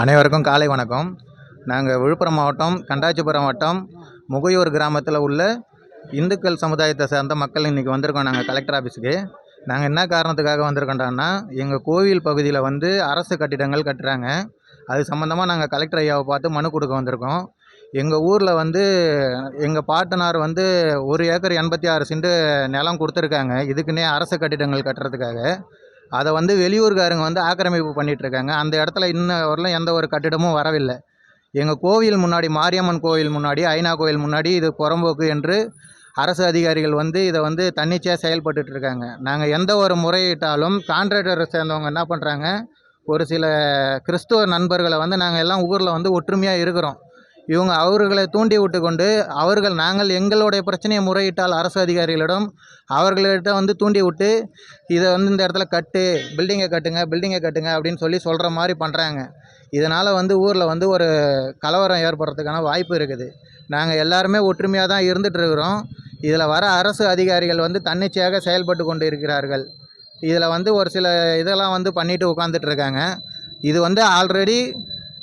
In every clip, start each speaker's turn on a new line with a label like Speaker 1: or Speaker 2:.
Speaker 1: அனைவருக்கும் காலை வணக்கம். நாங்கள் விழுப்புரம் மாவட்டம் கண்டாச்சிபுரம் வட்டம் முகையூர் கிராமத்தில் உள்ள இந்துக்கள் சமுதாயத்தை சேர்ந்த மக்கள் இன்றைக்கி வந்திருக்கோம் நாங்கள் கலெக்டர் ஆஃபீஸுக்கு நாங்கள் என்ன காரணத்துக்காக வந்திருக்கோம்டான்னா எங்கள் கோவில் பகுதியில் வந்து அரசு கட்டிடங்கள் கட்டுறாங்க. அது சம்மந்தமாக நாங்கள் கலெக்டர் ஐயாவை பார்த்து மனு கொடுக்க வந்திருக்கோம். எங்கள் ஊரில் வந்து எங்கள் பாட்டனார் வந்து ஒரு ஏக்கர் எண்பத்தி ஆறு சென்ட் நிலம் கொடுத்துருக்காங்க. இதுக்குன்னே அரசு கட்டிடங்கள் கட்டுறதுக்காக. அதை வந்து வெளியூர்காரங்க வந்து ஆக்கிரமிப்பு பண்ணிகிட்ருக்காங்க இருக்காங்க அந்த இடத்துல இன்ன வரலும் எந்த ஒரு கட்டிடமும் வரவில்லை. எங்கள் கோவில் முன்னாடி மாரியம்மன் கோவில் முன்னாடி ஐநா கோவில் முன்னாடி இது புறம்போக்கு என்று அரசு அதிகாரிகள் வந்து இதை வந்து தன்னிச்சையாக செயல்பட்டுட்டு இருக்காங்க நாங்கள் எந்த ஒரு முறையிட்டாலும் கான்ட்ராக்டரை சேர்ந்தவங்க என்ன பண்ணுறாங்க ஒரு சில கிறிஸ்துவ நண்பர்களை வந்து நாங்கள் எல்லாம் ஊரில் வந்து ஒற்றுமையாக இருக்கிறோம். இவங்க அவர்களை தூண்டி விட்டு கொண்டு அவர்கள் நாங்கள் எங்களுடைய பிரச்சனையை முறையிட்டால் அரசு அதிகாரிகளிடம் அவர்களிட்ட வந்து தூண்டி விட்டு இதை வந்து இந்த இடத்துல கட்டு பில்டிங்கை கட்டுங்க பில்டிங்கை கட்டுங்க அப்படின்னு சொல்லி சொல்கிற மாதிரி பண்ணுறாங்க இதனால் வந்து ஊரில் வந்து ஒரு கலவரம் ஏற்படுறதுக்கான வாய்ப்பு இருக்குது. நாங்கள் எல்லாருமே ஒற்றுமையாக தான் இருந்துகிட்ருக்குறோம் இதில் வர அரசு அதிகாரிகள் வந்து தன்னிச்சையாக செயல்பட்டு கொண்டு இருக்கிறார்கள். இதில் வந்து ஒரு சில இதெல்லாம் வந்து பண்ணிட்டு உட்காந்துட்டு இருக்காங்க. இது வந்து ஆல்ரெடி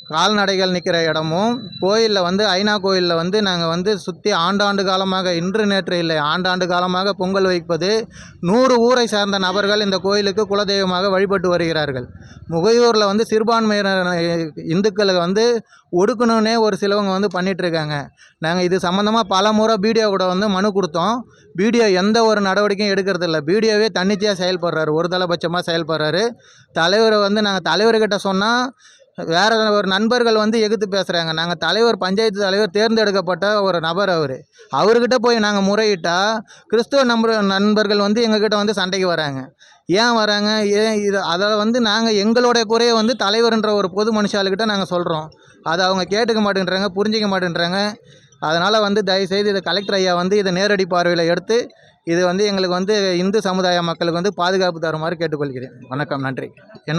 Speaker 1: கால்நடைகள் நிற்கிற இடமும் கோயிலில் வந்து ஐநா கோயிலில் வந்து நாங்கள் வந்து சுற்றி ஆண்டாண்டு காலமாக இன்று நேற்று இல்லை ஆண்டாண்டு காலமாக பொங்கல் வைப்பது நூறு ஊரை சார்ந்த நபர்கள் இந்த கோயிலுக்கு குலதெய்வமாக வழிபட்டு வருகிறார்கள். முகையூரில் வந்து சிறுபான்மையினர் இந்துக்களை வந்து ஒடுக்கணுன்னே ஒரு சிலவங்க வந்து பண்ணிகிட்ருக்காங்க நாங்கள் இது சம்மந்தமாக பல முறை வீடியோ கூட வந்து மனு கொடுத்தோம். வீடியோ எந்த ஒரு நடவடிக்கையும் எடுக்கிறதில்ல. பீடியோவே தன்னிச்சையாக செயல்படுறாரு. ஒரு தலைபட்சமாக செயல்படுறாரு. தலைவரை வந்து நாங்கள் தலைவர்கிட்ட சொன்னால் வேறு ஒரு நண்பர்கள் வந்து எதிர்த்து பேசுகிறாங்க நாங்கள் தலைவர் பஞ்சாயத்து தலைவர் தேர்ந்தெடுக்கப்பட்ட ஒரு நபர் அவர். அவர்கிட்ட போய் நாங்கள் முறையிட்டால் கிறிஸ்துவ நம்பர் நண்பர்கள் வந்து எங்ககிட்ட வந்து சண்டைக்கு வராங்க. ஏன் வராங்க? ஏன் இது? அதை வந்து நாங்கள் எங்களுடைய குறையை வந்து தலைவர்ன்ற ஒரு பொது மனுஷாளுக்கிட்ட நாங்கள் சொல்கிறோம் அதை அவங்க கேட்டுக்க மாட்டேன்றாங்க புரிஞ்சிக்க மாட்டேன்றாங்க. அதனால் வந்து தயவுசெய்து இதை கலெக்டர் ஐயா வந்து இதை நேரடி பார்வையில் எடுத்து இது வந்து எங்களுக்கு வந்து இந்து சமுதாய மக்களுக்கு வந்து பாதுகாப்பு தருமாறு கேட்டுக்கொள்கிறேன். வணக்கம் நன்றி. என்னோட